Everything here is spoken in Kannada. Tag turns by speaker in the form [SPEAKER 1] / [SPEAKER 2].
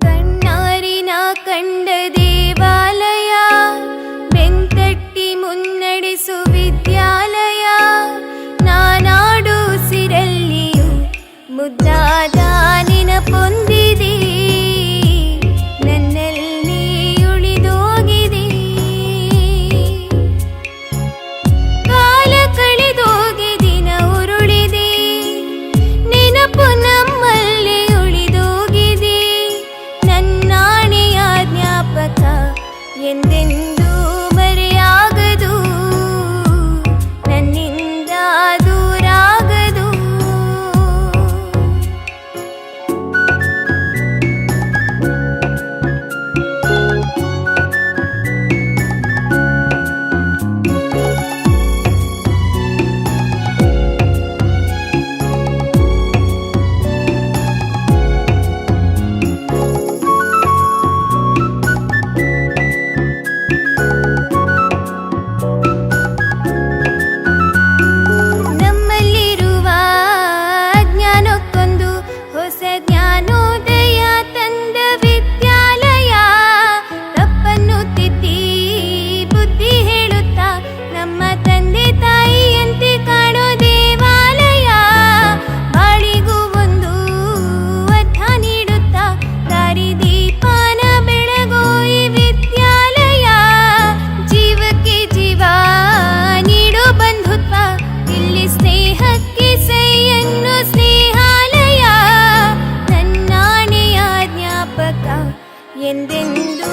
[SPEAKER 1] ಕಣ್ಣಾರಿನ ಕಂಡ ದೇವಾಲಯ ಬೆಂಕಟ್ಟಿ ಮುನ್ನಡೆಸು ವಿದ್ಯಾಲಯ ನಾನಾಡು ಸಿರಲ್ಲಿಯು ಮುದ್ದಾದ ನೆನಪೊಂದಿ என் ಎಂದೆಂದೂ